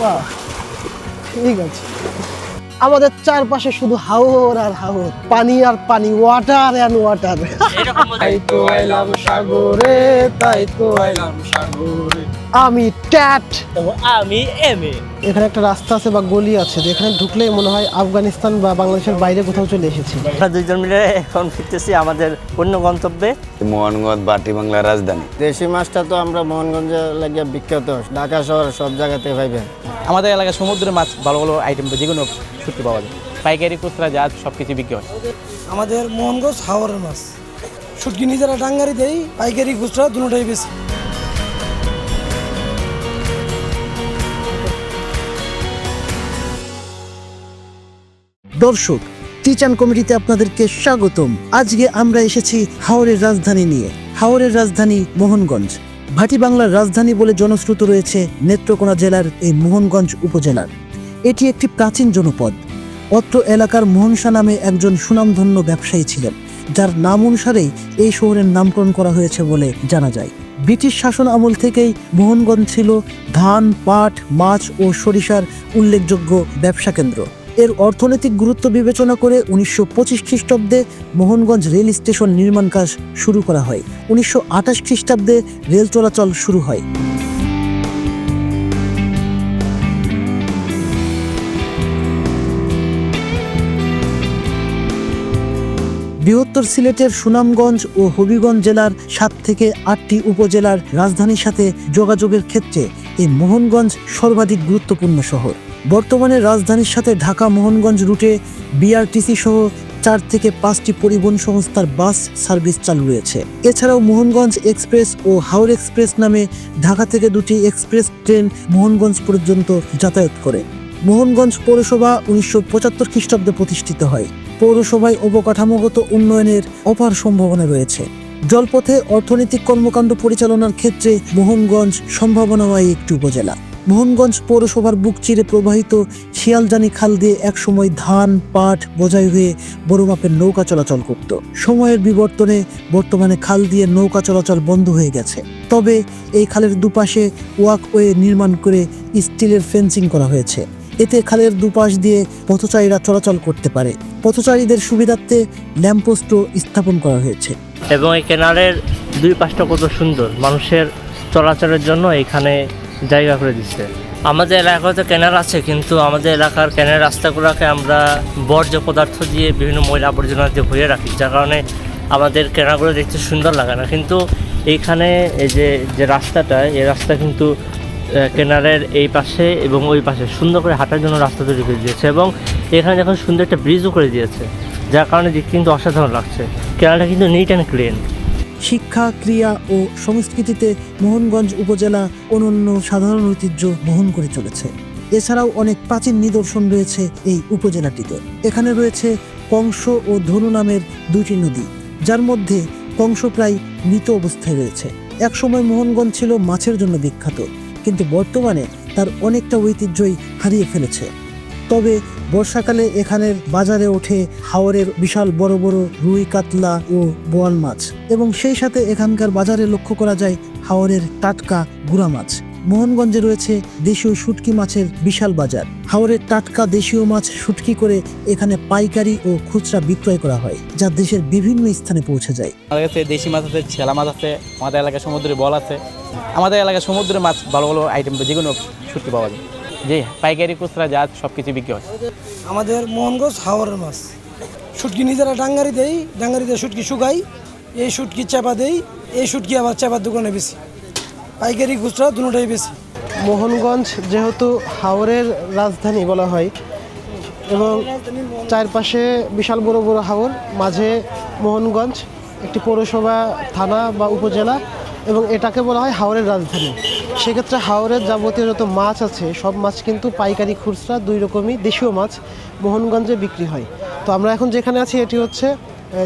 বাহ, ঠিক আছে। আমাদের চারপাশে শুধু হাওর আর হাওর পানি আর পানি ওয়াটার অ্যান্ড ওয়াটার তাই তো আইলাম সাগরে তাই তো আইলাম সাগরে। আমি ট্যাট আমি এম এ এখানে একটা রাস্তা আছে বা গলি আছে যেখানে ঢুকলেই মনে হয় আফগানিস্তান বা বাংলাদেশের বাইরে কোথাও চলে এসেছি। আমরা দুইজন মিলে এখন ফিরতেছি আমাদের অন্য গন্তব্যে। মোহনগঞ্জ বাটি বাংলার রাজধানী। দেশি মাছটা তো আমরা মোহনগঞ্জে লাগিয়ে বিখ্যাত। ঢাকা শহর সব জায়গাতে পাইবেন। আমাদের এলাকায় সমুদ্রের মাছ ভালো ভালো আইটেম যে কোনো শুটকি পাওয়া যায়। পাইকারি কুচরা যা সব কিছু বিক্রি হয়। আমাদের মোহনগঞ্জ হাওরের মাছ। শুটকি নিজেরা ডাঙ্গারি দেই পাইকারি খুচরা দুটোটাই বেশি। দর্শক, টিচান কমিটিতে আপনাদেরকে স্বাগতম। আজকে আমরা এসেছি হাওরের রাজধানী নিয়ে। হাওরের রাজধানী মোহনগঞ্জ। ভাটি বাংলার রাজধানী বলে জনশ্রুত রয়েছে নেত্রকোনা জেলার এই মোহনগঞ্জ উপজেলার। এটি একটি প্রাচীন জনপদ। অত্র এলাকার মোহনসা নামে একজন সুনামধন্য ব্যবসায়ী ছিলেন, যার নাম অনুসারেই এই শহরের নামকরণ করা হয়েছে বলে জানা যায়। ব্রিটিশ শাসন আমল থেকেই মোহনগঞ্জ ছিল ধান, পাট, মাছ ও সরিষার উল্লেখযোগ্য ব্যবসা কেন্দ্র। এর অর্থনৈতিক গুরুত্ব বিবেচনা করে উনিশশো পঁচিশ খ্রিস্টাব্দে মোহনগঞ্জ রেল স্টেশন নির্মাণ কাজ শুরু করা হয়। উনিশশো আঠাশ খ্রিস্টাব্দে রেল চলাচল শুরু হয়। বৃহত্তর সিলেটের সুনামগঞ্জ ও হবিগঞ্জ জেলার সাত থেকে আটটি উপজেলার রাজধানীর সাথে যোগাযোগের ক্ষেত্রে এই মোহনগঞ্জ সর্বাধিক গুরুত্বপূর্ণ শহর। বর্তমানে রাজধানীর সাথে ঢাকা মোহনগঞ্জ রুটে বিআরটিসি সহ চার থেকে পাঁচটি পরিবহন সংস্থার বাস সার্ভিস চালু রয়েছে। এছাড়াও মোহনগঞ্জ এক্সপ্রেস ও হাওড় এক্সপ্রেস নামে ঢাকা থেকে দুটি এক্সপ্রেস ট্রেন মোহনগঞ্জ পর্যন্ত যাতায়াত করে। মোহনগঞ্জ পৌরসভা উনিশশো পঁচাত্তর খ্রিস্টাব্দে প্রতিষ্ঠিত হয়। পৌরসভায় অবকাঠামোগত উন্নয়নের অপার সম্ভাবনা রয়েছে। জলপথে অর্থনৈতিক কর্মকাণ্ড পরিচালনার ক্ষেত্রে মোহনগঞ্জ সম্ভাবনাময় একটি উপজেলা। মোহনগঞ্জ পৌরসভার বুক চিরে প্রবাহিত শিয়ালজানি খাল দিয়ে একসময় ধান, পাট বোঝাই হয়ে বড় মাপের নৌকা চলাচল করত। সময়ের বিবর্তনে বর্তমানে খাল দিয়ে নৌকা চলাচল বন্ধ হয়ে গেছে। তবে এই খালের দুপাশে ওয়াকওয়ে নির্মাণ করে স্টিলের ফেন্সিং করা হয়েছে। এতে খালের দুপাশ দিয়ে পথচারীরা চলাচল করতে পারে। পথচারীদের সুবিধার্থে ল্যাম্পপোস্টও স্থাপন করা হয়েছে। এবং এই কেনালের দুই পাশটা কত সুন্দর। মানুষের চলাচলের জন্য এখানে জায়গা করে দিচ্ছে। আমাদের এলাকায় তো কেনাল আছে, কিন্তু আমাদের এলাকার কেনাল রাস্তাগুলোকে আমরা বর্জ্য পদার্থ দিয়ে বিভিন্ন ময়লা আবর্জনা দিয়ে ভরে রাখি, যার কারণে আমাদের কেনালগুলো দেখতে সুন্দর লাগে না। কিন্তু এইখানে এই যে যে রাস্তাটা, এই রাস্তা কিন্তু কেনারের এই পাশে এবং ওই পাশে সুন্দর করে হাঁটার জন্য রাস্তা তৈরি করে দিয়েছে এবং এখানে যখন সুন্দর একটা ব্রিজও করে দিয়েছে, যার কারণে কিন্তু অসাধারণ লাগছে। কেনালটা কিন্তু নিট অ্যান্ড ক্লিন শিক্ষা, ক্রিয়া ও সংস্কৃতিতে মোহনগঞ্জ উপজেলা অনন্য সাধারণ ঐতিহ্য বহন করে চলেছে। এছাড়াও অনেক প্রাচীন নিদর্শন রয়েছে এই উপজেলাটিতে। এখানে রয়েছে কংস ও ধনু নামের দুইটি নদী, যার মধ্যে কংস প্রায় মৃত অবস্থায় রয়েছে। একসময় মোহনগঞ্জ ছিল মাছের জন্য বিখ্যাত, কিন্তু বর্তমানে তার অনেকটা ঐতিহ্যই হারিয়ে ফেলেছে। তবে বর্ষাকালে এখানের বাজারে ওঠে হাওরের বিশাল বড় বড় রুই, কাতলা ও বোয়াল মাছ এবং সেই সাথে এখানকার বাজারে লক্ষ্য করা যায় হাওরের টাটকা গুড়া মাছ। মোহনগঞ্জে রয়েছে দেশীয় শুটকি মাছের বিশাল বাজার। হাওরের টাটকা দেশীয় মাছ শুটকি করে এখানে পাইকারি ও খুচরা বিক্রয় করা হয়, যা দেশের বিভিন্ন স্থানে পৌঁছে যায়। আমাদের কাছে দেশি মাছ আছে, ছেলা মাছ আছে, আমাদের এলাকায় সমুদ্রে বল আছে। আমাদের এলাকায় সমুদ্রের মাছ ভালো ভালো আইটেম যে কোনো শুটকি পাওয়া যায়। জি পাইকারি খুচরা যা সব কিছু বিক্রি হয়। আমাদের মোহনগঞ্জ হাওরের মাছ। শুটকি নিজেরা ডাঙ্গারি দেই ডাঙ্গারি দিয়ে শুটকি শুকাই এই শুটকি চাপা দেই এই শুটকি আবার চাপার দোকানে বেশি পাইকারি খুচরা দুটোটাই বেশি মোহনগঞ্জ যেহেতু হাওরের রাজধানী বলা হয় এবং চারপাশে বিশাল বড় বড় হাওর মাঝে মোহনগঞ্জ একটি পৌরসভা থানা বা উপজেলা এবং এটাকে বলা হয় হাওরের রাজধানী। সেক্ষেত্রে হাওরের যাবতীয় যত মাছ আছে, সব মাছ কিন্তু পাইকারি খুচরা, দুই রকমই দেশীয় মাছ মোহনগঞ্জে বিক্রি হয়। তো আমরা এখন যেখানে আছি, এটি হচ্ছে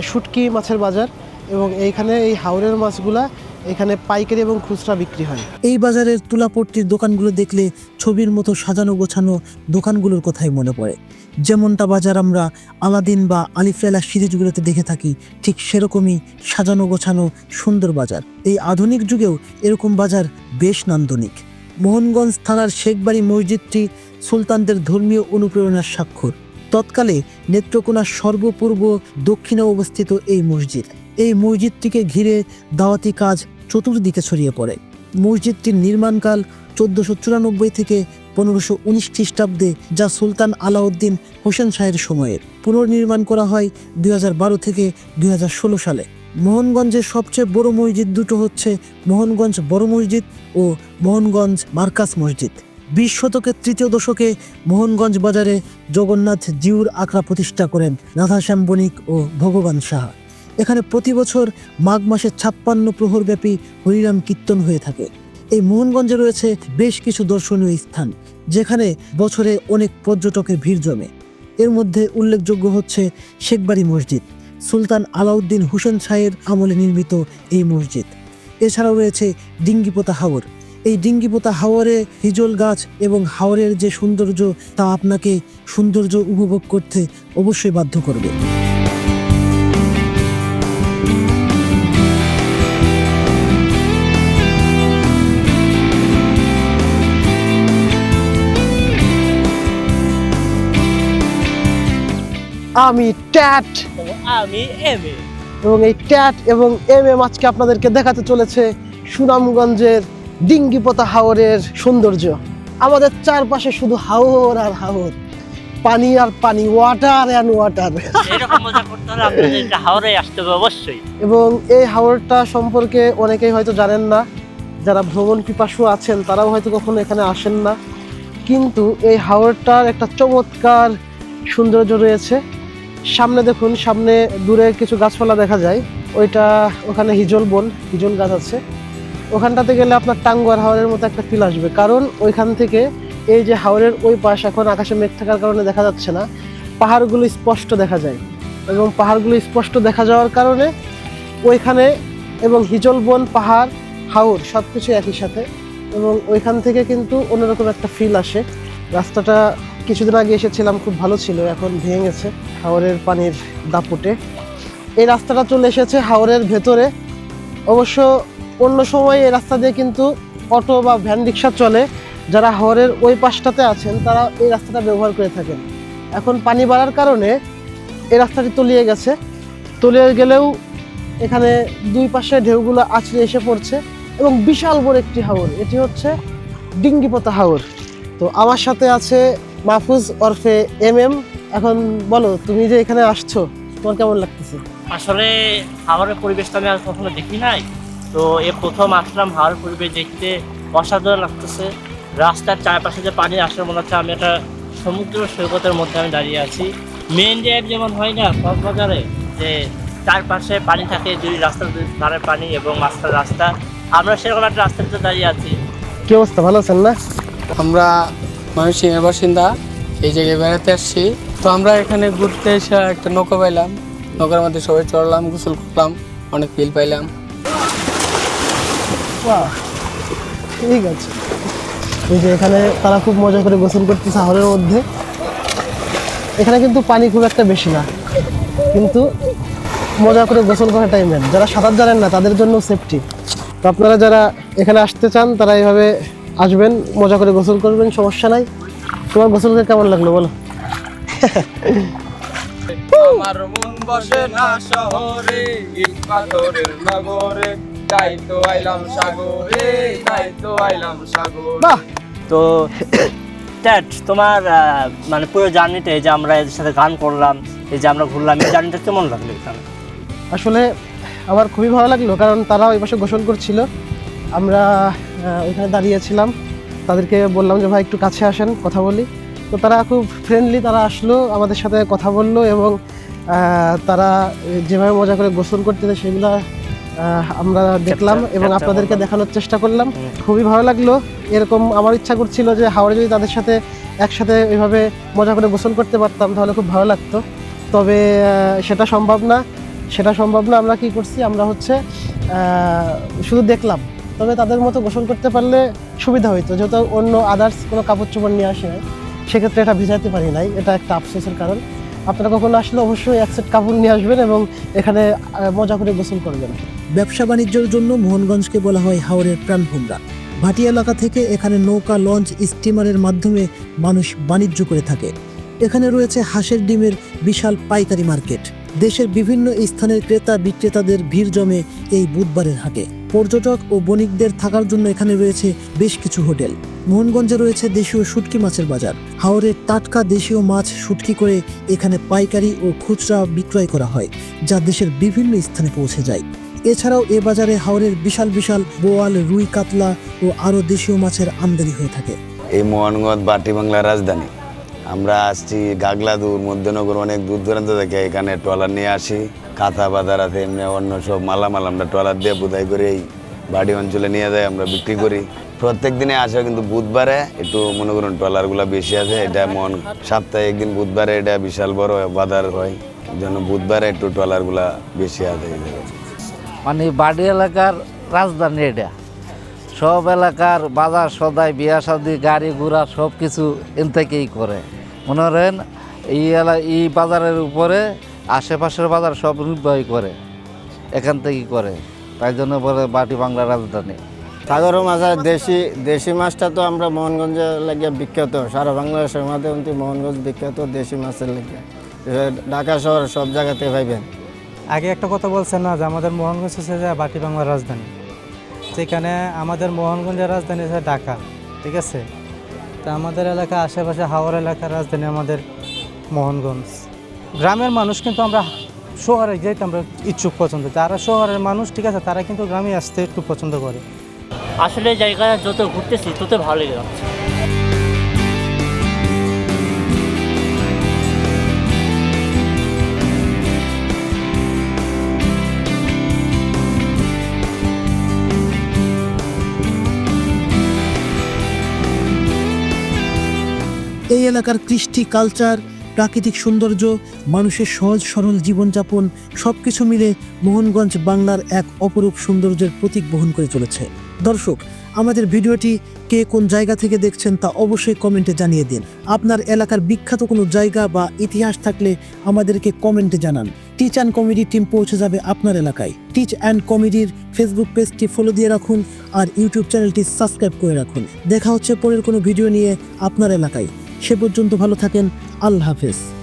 শুটকি মাছের বাজার এবং এইখানে এই হাওরের মাছগুলা এখানে পাইকারি এবং খুচরা বিক্রি হয়। এই বাজারের তুলাপট্টির দোকানগুলো দেখলে ছবির মতো সাজানো গোছানো দোকানগুলোর কথাই মনে পড়ে। যেমনটা বাজার আমরা আলাদিন বা আলিফেলা সিরিজগুলোতে দেখে থাকি, ঠিক সেরকমই সাজানো গোছানো সুন্দর বাজার। এই আধুনিক যুগেও এরকম বাজার বেশ নান্দনিক। মোহনগঞ্জ থানার শেখবাড়ি মসজিদটি সুলতানদের ধর্মীয় অনুপ্রেরণার স্বাক্ষর। তৎকালে নেত্রকোনার সর্বপূর্ব দক্ষিণে অবস্থিত এই মসজিদ। এই মসজিদটিকে ঘিরে দাওয়াতি কাজ চতুর্দিকে ছড়িয়ে পড়ে। মসজিদটির নির্মাণকাল চোদ্দশো চুরানব্বই থেকে পনেরোশো উনিশ খ্রিস্টাব্দে, যা সুলতান আলাউদ্দিন হোসেন শাহের সময়ের। পুনর্নির্মাণ করা হয় দুই হাজার বারো থেকে দুই হাজার ষোলো সালে। মোহনগঞ্জের সবচেয়ে বড় মসজিদ দুটো হচ্ছে মোহনগঞ্জ বড় মসজিদ ও মোহনগঞ্জ মার্কাস মসজিদ। বিশ শতকের তৃতীয় দশকে মোহনগঞ্জ বাজারে জগন্নাথ জিউর আখড়া প্রতিষ্ঠা করেন রাধাশ্যাম বণিক ও ভগবান সাহা। এখানে প্রতি বছর মাঘ মাসে ছাপ্পান্ন প্রহরব্যাপী হরিরাম কীর্তন হয়ে থাকে। এই মোহনগঞ্জে রয়েছে বেশ কিছু দর্শনীয় স্থান, যেখানে বছরে অনেক পর্যটকের ভিড় জমে। এর মধ্যে উল্লেখযোগ্য হচ্ছে শেখবাড়ি মসজিদ, সুলতান আলাউদ্দিন হুসেন শাহের আমলে নির্মিত এই মসজিদ। এছাড়াও রয়েছে ডিঙ্গিপোতা হাওর। এই ডিঙ্গিপোতা হাওরে হিজল গাছ এবং হাওরের যে সৌন্দর্য তা আপনাকে সৌন্দর্য উপভোগ করতে অবশ্যই বাধ্য করবে। আমি ট্যাট আমি এম এ এবং এই ট্যাট এবং এম এম আজকে আপনাদেরকে দেখাতে চলেছে সুনামগঞ্জের ডিঙ্গিপোতা হাওরের সৌন্দর্য। আমাদের চারপাশে শুধু হাওর আর হাওর। পানি আর পানি ওয়াটার অ্যান্ড ওয়াটার আসতে হবে অবশ্যই। এবং এই হাওরটা সম্পর্কে অনেকেই হয়তো জানেন না। যারা ভ্রমণ পিপাসু আছেন তারাও হয়তো কখনো এখানে আসেন না। কিন্তু এই হাওরটার একটা চমৎকার সৌন্দর্য রয়েছে। সামনে দেখুন, সামনে দূরে কিছু গাছপালা দেখা যায়। ওইটা ওখানে হিজল বন, হিজল গাছ আছে। ওখানটাতে গেলে আপনার টাঙ্গুয়ার হাওরের মতো একটা ফিল আসবে। কারণ ওইখান থেকে এই যে হাওরের ওই পাশ এখন আকাশে মেঘ থাকার কারণে দেখা যাচ্ছে না, পাহাড়গুলো স্পষ্ট দেখা যায়। এবং পাহাড়গুলো স্পষ্ট দেখা যাওয়ার কারণে ওইখানে এবং হিজল বন, পাহাড়, হাওর সব কিছু একই সাথে। এবং ওইখান থেকে কিন্তু অন্যরকম একটা ফিল আসে। রাস্তাটা কিছুদিন আগে এসেছিলাম, খুব ভালো ছিল, এখন ভেঙে গেছে হাওরের পানির দাপটে। এই রাস্তাটা চলে এসেছে হাওরের ভেতরে। অবশ্য অন্য সময় এই রাস্তা দিয়ে কিন্তু অটো বা ভ্যান রিক্সা চলে। যারা হাওরের ওই পাশটাতে আছেন, তারা এই রাস্তাটা ব্যবহার করে থাকেন। এখন পানি বাড়ার কারণে এই রাস্তাটি তলিয়ে গেছে। তলিয়ে গেলেও এখানে দুই পাশে ঢেউগুলো আছড়ে এসে পড়ছে এবং বিশাল বড় একটি হাওর, এটি হচ্ছে ডিঙ্গিপোতা হাওর। তো আমার সাথে আছে মাহফুজ ওরফে এম এম এখন বলো তুমি যে এখানে আসছো তোমার কেমন লাগতেছে? আসলে হাওড়ের পরিবেশটা আমি আর কখনো দেখি নাই। তো এ প্রথম আসলাম হাওড়ের পরিবেশ দেখতে। অসাধারণ লাগতেছে। রাস্তার চারপাশে যে পানি আসার মনে হচ্ছে আমি একটা সমুদ্র সৈকতের মধ্যে আমি দাঁড়িয়ে আছি। মেন ড্রাইভ যেমন হয় না কক্সবাজারে যে চারপাশে পানি থাকে দুই রাস্তার দুই ধারে পানি এবং মাঝখানে রাস্তা। আমরা সেরকম একটা রাস্তার ভিতরে দাঁড়িয়ে আছি। কি অবস্থা? ভালো আছেন না? আমরা ময়মনসিংহের বাসিন্দা, এই জায়গায় বেড়াতে আসছি। তো আমরা এখানে ঘুরতে এসে একটা নৌকা পাইলাম। নৌকার মধ্যে সবাই চড়লাম, গোসল করলাম, অনেক ফিল পাইলাম। ঠিক আছে। এই যে এখানে তারা খুব মজা করে গোসল করতেছে শহরের মধ্যে। এখানে কিন্তু পানি খুব একটা বেশি না। কিন্তু মজা করে গোসল করার টাইমের যারা সাঁতার জানেন না, তাদের জন্য সেফটি তো আপনারা যারা এখানে আসতে চান, তারা এইভাবে আসবেন মজা করে গোসল করবেন সমস্যা নাই। তোমার গোসল করে কেমন লাগল বলো? আমার মন বসে না শহরে ইট পাথরের নগরে। তাই তো আইলাম সাগরে তাই তো আইলাম সাগরে। বাহ! তো ট্যাট তোমার মানে পুরো জার্নিতে এই যে আমরা এদের সাথে গান করলাম এই যে আমরা ঘুরলাম এই জার্নিটা কেমন লাগল এখানে? আসলে আমার খুবই ভালো লাগল কারণ তারা ওই পাশে গোসল করছিল। আমরা ওইখানে দাঁড়িয়েছিলাম তাদেরকে বললাম যে ভাই একটু কাছে আসেন কথা বলি। তো তারা খুব ফ্রেন্ডলি তারা আসলো আমাদের সাথে কথা বলল এবং তারা যেভাবে মজা করে গোসল করতেছে সেগুলো আমরা দেখলাম এবং আপনাদেরকে দেখানোর চেষ্টা করলাম। খুবই ভালো লাগল। এরকম আমার ইচ্ছা করছিল যে হাওড়ে যদি তাদের সাথে একসাথে এইভাবে মজা করে গোসল করতে পারতাম তাহলে খুব ভালো লাগতো। তবে সেটা সম্ভব না। সেটা সম্ভব না আমরা কি করছি? আমরা হচ্ছে শুধু দেখলাম। তবে তাদের মতো গোসল করতে পারলে সুবিধা হইতো। যেহেতু অন্য আদার্স কোনো কাপড় চোপড় নিয়ে আসে, সেক্ষেত্রে এটা ভিজাতে পারি নাই। এটা একটা আফসোসের কারণ। আপনারা কখনো আসলে অবশ্যই এক সেট কাপড় নিয়ে আসবেন এবং এখানে মজা করে গোসল করবেন। ব্যবসা বাণিজ্যের জন্য মোহনগঞ্জকে বলা হয় হাওরের প্রাণভূমরা ভাটি এলাকা থেকে এখানে নৌকা, লঞ্চ, স্টিমারের মাধ্যমে মানুষ বাণিজ্য করে থাকে। এখানে রয়েছে হাঁসের ডিমের বিশাল পাইকারি মার্কেট। দেশের বিভিন্ন স্থানের ক্রেতা বিক্রেতাদের ভিড় জমে এই বুধবারের হাটে। পর্যটক ও বণিকদের থাকার জন্য এখানে রয়েছে বেশ কিছু হোটেল। মোহনগঞ্জে রয়েছে দেশীয় শুটকি মাছের বাজার। হাওরের টাটকা দেশীয় মাছ শুটকি করে এখানে পাইকারি ও খুচরা বিক্রয় করা হয়, যা দেশের বিভিন্ন স্থানে পৌঁছে যায়। এছাড়াও এ বাজারে হাওরের বিশাল বিশাল বোয়াল, রুই কাতলা ও আরও দেশীয় মাছের আমদানি হয়ে থাকে। এই মোহনগঞ্জ বাটি বাংলার রাজধানী। আমরা আসছি গাগলাদুর, মধ্যনগর, অনেক দূর দূরান্ত থেকে এখানে ট্রলার নিয়ে আসি। কাঁথা আছে, এমনি অন্য সব মালামাল আমরা ট্রলার দিয়ে বুধাই করে এই বাড়ি অঞ্চলে নিয়ে যাই, আমরা বিক্রি করি। প্রত্যেক দিনে আসে কিন্তু বুধবারে, একটু মনে করুন ট্রলারগুলো বেশি আছে, এটা মন সপ্তাহে একদিন বুধবারে এটা বিশাল বড় বাজার হয় জন্য বুধবারে একটু ট্রলারগুলা বেশি আছে। মানে বাড়ি এলাকার রাজধানী এটা। সব এলাকার বাজার সদাই বিয়া শাদি গাড়ি ঘোড়া সব কিছু এন থেকেই করে। মনে করেন এই এলা এই বাজারের উপরে আশেপাশের বাজার সব নির্বাহ করে এখান থেকেই করে। তাই জন্য বলে বাটি বাংলা রাজধানী। সাগর মাছ আর দেশি দেশি মাছটা তো আমরা মোহনগঞ্জে লাগিয়ে বিখ্যাত। সারা বাংলাদেশের মধ্যে কিন্তু মোহনগঞ্জ বিখ্যাত দেশি মাছের লেগে। ঢাকা শহর সব জায়গাতে পাইবেন। আগে একটা কথা বলছেন না যে আমাদের মোহনগঞ্জ হচ্ছে যে বাটি বাংলার রাজধানী। সেখানে আমাদের মোহনগঞ্জের রাজধানী হচ্ছে ঢাকা, ঠিক আছে? তো আমাদের এলাকা আশেপাশে হাওড় এলাকার রাজধানী আমাদের মোহনগঞ্জ। গ্রামের মানুষ কিন্তু আমরা শহরে যেতে আমরা ইচ্ছুক পছন্দ। যারা শহরের মানুষ, ঠিক আছে, তারা কিন্তু গ্রামে আসতে একটু পছন্দ করে। আসলে জায়গা যত ঘুরতেছি, তত ভালোই লাগছে এই এলাকার কৃষ্টি কালচার প্রাকৃতিক সৌন্দর্য, মানুষের সহজ, সরল জীবনযাপন সব কিছু মিলে মোহনগঞ্জ বাংলার এক অপরূপ সৌন্দর্যের প্রতীক বহন করে চলেছে। দর্শক, আমাদের ভিডিওটি কে কোন জায়গা থেকে দেখছেন তা অবশ্যই কমেন্টে জানিয়ে দিন। আপনার এলাকার বিখ্যাত কোনো জায়গা বা ইতিহাস থাকলে আমাদেরকে কমেন্টে জানান। টিচ অ্যান্ড কমেডি টিম পৌঁছে যাবে আপনার এলাকায়। টিচ অ্যান্ড কমেডির ফেসবুক পেজটি ফলো দিয়ে রাখুন আর ইউটিউব চ্যানেলটি সাবস্ক্রাইব করে রাখুন। দেখা হচ্ছে পরের কোনো ভিডিও নিয়ে আপনার এলাকায়। সে পর্যন্ত ভালো থাকেন। আল্লাহ হাফেজ।